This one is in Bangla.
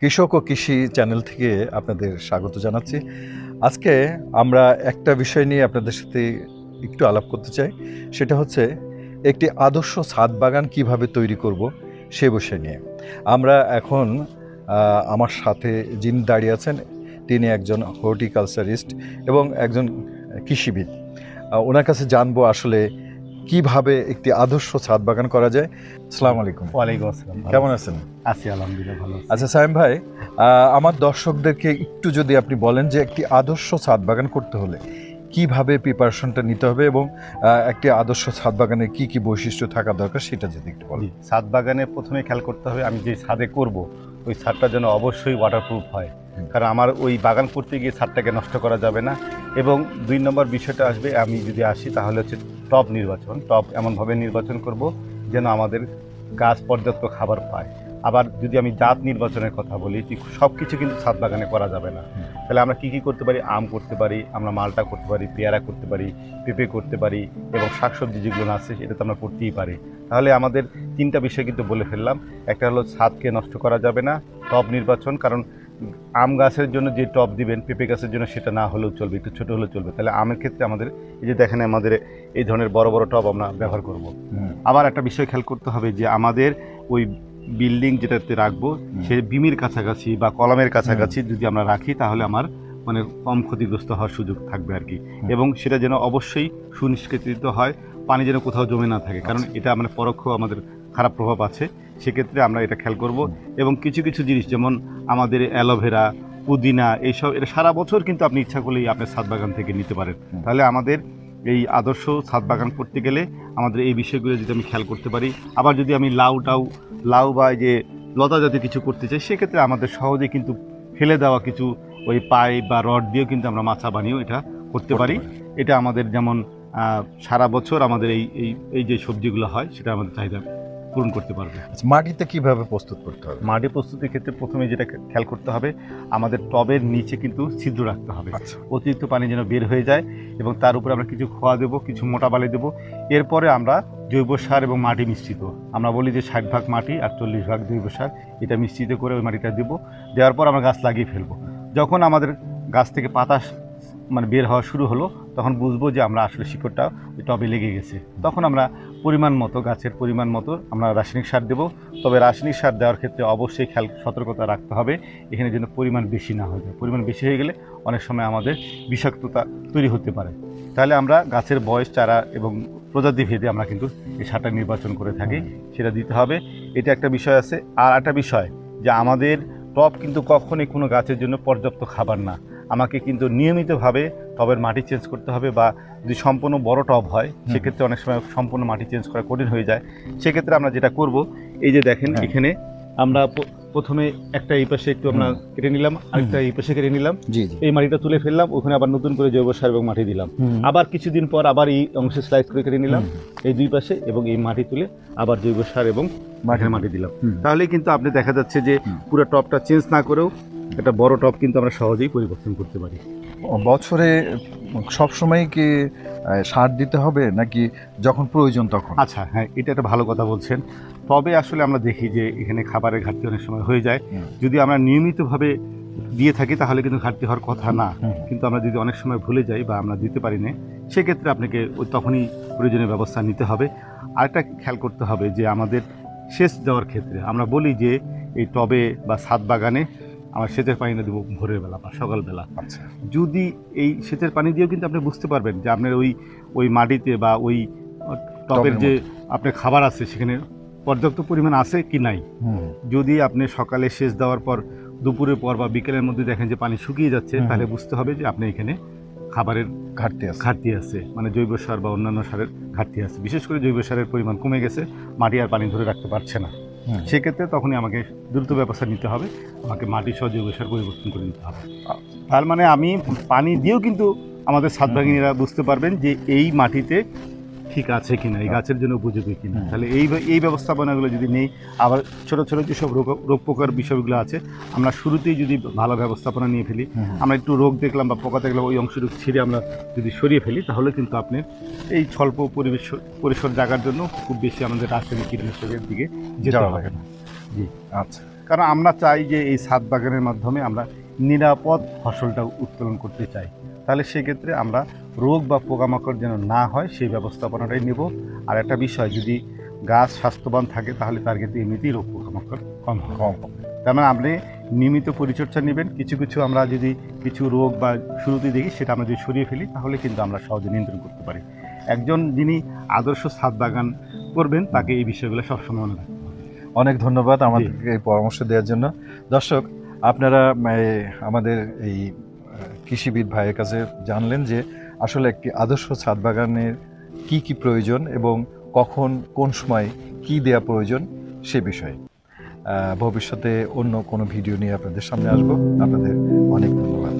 কৃষক ও কৃষি চ্যানেল থেকে আপনাদের স্বাগত জানাচ্ছি। আজকে আমরা একটা বিষয় নিয়ে আপনাদের সাথে একটু আলাপ করতে চাই। সেটা হচ্ছে, একটি আদর্শ ছাদ বাগান কীভাবে তৈরি করব সে বিষয় নিয়ে। আমরা এখন আমার সাথে যিনি দাঁড়িয়ে আছেন, তিনি একজন হর্টিকালচারিস্ট এবং একজন কৃষিবিদ। ওনার কাছে জানব আসলে কীভাবে একটি আদর্শ ছাদ বাগান করা যায়? আসসালামু আলাইকুম। ওয়ালাইকুম আসসালাম। কেমন আছেন? আছি আলহামদুলিল্লাহ ভালো আচ্ছা সাইম ভাই আমার দর্শকদেরকে একটু যদি আপনি বলেন যে একটি আদর্শ ছাদ বাগান করতে হলে কীভাবে প্রিপারেশনটা নিতে হবে এবং একটি আদর্শ ছাদ বাগানে কি কি বৈশিষ্ট্য থাকা দরকার সেটা যদি একটু বলেন। জি, ছাদ বাগানে প্রথমে খেয়াল করতে হবে আমি যে ছাদে করব ওই ছাদটা যেন অবশ্যই ওয়াটারপ্রুফ হয়। কারণ আমার ওই বাগান করতে গিয়ে ছাদটাকে নষ্ট করা যাবে না। এবং দুই নম্বর বিষয়টা আসবে আমি যদি আসি তাহলে হচ্ছে টব নির্বাচন। টব এমনভাবে নির্বাচন করব যেন আমাদের গাছ পর্যাপ্ত খাবার পায়। আবার যদি আমি জাত নির্বাচনের কথা বলি সব কিছু কিন্তু ছাদ বাগানে করা যাবে না। তাহলে আমরা কি কি করতে পারি? আম করতে পারি আমরা মালটা করতে পারি পেয়ারা করতে পারি পেঁপে করতে পারি এবং শাকসবজি যেগুলো আছে সেটা তো আমরা করতেই পারি। তাহলে আমাদের তিনটা বিষয় কিন্তু বলে ফেললাম। একটা হলো ছাদকে নষ্ট করা যাবে না টব নির্বাচন কারণ আম গাছের জন্য যে টব দিবেন পেঁপে গাছের জন্য সেটা না হলেও চলবে একটু ছোটো হলেও চলবে। তাহলে আমের ক্ষেত্রে আমাদের এই যে দেখেন আমাদের এই ধরনের বড় বড় টব আমরা ব্যবহার করব। আবার একটা বিষয় খেয়াল করতে হবে যে আমাদের ওই বিল্ডিং যেটাতে রাখব। সে বিমির কাছাকাছি বা কলমের কাছাকাছি যদি আমরা রাখি তাহলে আমার মানে কম ক্ষতিগ্রস্ত হওয়ার সুযোগ থাকবে আর কি। এবং সেটা যেন অবশ্যই সুনিষ্কৃত হয় পানি যেন কোথাও জমে না থাকে। কারণ এটা মানে পরোক্ষ আমাদের খারাপ প্রভাব আছে। সেক্ষেত্রে আমরা এটা খেয়াল করব। এবং কিছু কিছু জিনিস যেমন আমাদের অ্যালোভেরা পুদিনা এইসব এটা সারা বছর কিন্তু আপনি ইচ্ছা করলেই আপনার ছাদ বাগান থেকে নিতে পারেন। তাহলে আমাদের এই আদর্শ ছাদ বাগান করতে গেলে আমাদের এই বিষয়গুলো যদি আমি খেয়াল করতে পারি আবার যদি আমি লাউ টাউ লাউ বা যে লতা জাতীয় কিছু করতে চাই সেক্ষেত্রে আমাদের সহজে কিন্তু ফেলে দেওয়া কিছু ওই পাইপ বা রড দিয়েও কিন্তু আমরা মাছা বানিয়েও এটা করতে পারি। এটা আমাদের যেমন সারা বছর আমাদের এই এই এই যে সবজিগুলো হয় সেটা আমাদের চাহিদা পূরণ করতে পারবে। আচ্ছা, মাটিতে কীভাবে প্রস্তুত করতে হবে? মাটি প্রস্তুতির ক্ষেত্রে প্রথমে যেটা খেয়াল করতে হবে আমাদের টবের নিচে কিন্তু ছিদ্র রাখতে হবে। আচ্ছা। অতিরিক্ত পানি যেন বের হয়ে যায় এবং তার উপরে আমরা কিছু খোয়া দেবো কিছু মোটা বালি দেবো। এরপরে আমরা জৈব সার এবং মাটি মিশ্রিত। আমরা বলি যে ষাট ভাগ মাটি আর চল্লিশ ভাগ জৈব সার এটা মিশ্রিত করে ওই মাটিটা দেবো। দেওয়ার পর আমরা গাছ লাগিয়ে ফেলব। যখন আমাদের গাছ থেকে পাতা মানে বের হওয়া শুরু হলো তখন বুঝব যে আমরা আসলে শিকড়টা ওই টবে লেগে গেছে। তখন আমরা পরিমাণ মতো, গাছের পরিমাণ মতো আমরা রাসায়নিক সার দেবো। তবে রাসায়নিক সার দেওয়ার ক্ষেত্রে অবশ্যই খেয়াল, সতর্কতা রাখতে হবে। এখানে যেন পরিমাণ বেশি না হয়ে যায়। পরিমাণ বেশি হয়ে গেলে অনেক সময় আমাদের বিষাক্ততা তৈরি হতে পারে। তাহলে আমরা গাছের বয়স, চারা এবং প্রজাতি ভেদে আমরা কিন্তু এই সারটা নির্বাচন করে থাকি, সেটা দিতে হবে। এটা একটা বিষয় আছে। আর একটা বিষয়, যে আমাদের টব কিন্তু কখনোই কোনো গাছের জন্য পর্যাপ্ত খাবার না। আমাকে কিন্তু নিয়মিতভাবে টবের মাটি চেঞ্জ করতে হবে বা যদি সম্পূর্ণ বড় টব হয় সেক্ষেত্রে অনেক সময় সম্পূর্ণ মাটি চেঞ্জ করা কঠিন হয়ে যায়। সেক্ষেত্রে আমরা যেটা করব এই যে দেখেন হ্যাঁ। এখানে আমরা প্রথমে একটা এই পাশে একটু আমরা কেটে নিলাম আরেকটা এই পাশে কেটে নিলাম। এই মাটিটা তুলে ফেললাম ওখানে আবার নতুন করে জৈব সার এবং মাটি দিলাম। আবার কিছুদিন পর আবার এই অংশে স্লাইস করে কেটে নিলাম এই দুই পাশে এবং এই মাটি তুলে আবার জৈব সার এবং মাঠের মাটি দিলাম। হুম। তাহলেই কিন্তু আপনি দেখা যাচ্ছে যে পুরো টপটা চেঞ্জ না করেও একটা বড় টপ কিন্তু আমরা সহজেই পরিবর্তন করতে পারি। বছরে সব সময় কি সার দিতে হবে নাকি যখন প্রয়োজন তখন? আচ্ছা হ্যাঁ এটা একটা ভালো কথা বলছেন। তবে আসলে আমরা দেখি যে এখানে খাবারের ঘাটতি অনেক সময় হয়ে যায়। যদি আমরা নিয়মিতভাবে দিয়ে থাকি তাহলে কিন্তু ঘাটতি হওয়ার কথা না। কিন্তু আমরা যদি অনেক সময় ভুলে যাই বা আমরা দিতে পারি না সেক্ষেত্রে আপনাকে ওই তখনই প্রয়োজনীয় ব্যবস্থা নিতে হবে। আরেকটা খেয়াল করতে হবে যে আমাদের সেচ দেওয়ার ক্ষেত্রে আমরা বলি যে এই টবে বা ছাদ বাগানে আমরা সেচের পানিটা দেবো ভোরের বেলা বা সকালবেলা আচ্ছা। যদি এই সেচের পানি দিয়েও কিন্তু আপনি বুঝতে পারবেন যে আপনার ওই ওই মাটিতে বা ওই টবের যে আপনার খাবার আছে সেখানে পর্যাপ্ত পরিমাণ আছে কি নাই? যদি আপনি সকালে সেচ দেওয়ার পর দুপুরের পর বা বিকেলের মধ্যে দেখেন যে পানি শুকিয়ে যাচ্ছে তাহলে বুঝতে হবে যে আপনি এখানে খাবারের ঘাটতি আছে। ঘাটতি আছে। মানে জৈব সার বা অন্যান্য সারের ঘাটতি আছে। বিশেষ করে জৈব সারের পরিমাণ কমে গেছে মাটি আর পানি ধরে রাখতে পারছে না। সেক্ষেত্রে তখনই আমাকে দ্রুত ব্যবস্থা নিতে হবে। আমাকে মাটি সহ জৈব সার পরিবর্তন করে নিতে হবে। তার মানে আমি পানি দিয়েও কিন্তু আমাদের সাতভাগিনীরা বুঝতে পারবেন যে এই মাটিতে ঠিক আছে কিনা এই গাছের জন্য উপযোগী কিনা। হুম। তাহলে এই এই ব্যবস্থাপনাগুলো যদি নেই আবার ছোট ছোট যেসব রোগ রোগ পোকার বিষয়গুলো আছে আমরা শুরুতেই যদি ভালো ব্যবস্থাপনা নিয়ে ফেলি আমরা একটু রোগ দেখলাম বা পোকা দেখলাম ওই অংশটুকু ছিঁড়ে আমরা যদি সরিয়ে ফেলি তাহলে কিন্তু আপনি এই স্বল্প পরিবেশ পরিসর জাগার জন্য খুব বেশি আমাদের রাসায়নিক কীটনাশকের দিকে যেতে যাওয়া হবে। না। জি। আচ্ছা। কারণ আমরা চাই যে এই ছাদ বাগানের মাধ্যমে আমরা নিরাপদ ফসলটা উত্তোলন করতে চাই। তাহলে সেক্ষেত্রে আমরা রোগ বা পোকামাকড় যেন না হয় সেই ব্যবস্থাপনাটাই নেব। আর একটা বিষয় যদি গাছ স্বাস্থ্যবান থাকে তাহলে তার কিন্তু এমনিতেই রোগ পোকামাকড় কম কম হবে। তার মানে আপনি নিয়মিত পরিচর্যা নেবেন। কিছু কিছু আমরা যদি কিছু রোগ বা শুরুতে দেখি সেটা আমরা যদি সরিয়ে ফেলি তাহলে কিন্তু আমরা সহজে নিয়ন্ত্রণ করতে পারি। একজন যিনি আদর্শ ছাদ বাগান করবেন তাকে এই বিষয়গুলো সবসময় মনে রাখতে অনেক ধন্যবাদ আমাদেরকে এই পরামর্শ দেওয়ার জন্য। দর্শক আপনারা আমাদের এই কৃষিবিদ ভাইয়ের কাছে জানলেন যে আসলে একটি আদর্শ ছাদ বাগানের কি কি প্রয়োজন এবং কখন, কোন সময় কি দেয়া প্রয়োজন সে বিষয়ে। ভবিষ্যতে অন্য কোনো ভিডিও নিয়ে আপনাদের সামনে আসব। আপনাদের অনেক ধন্যবাদ।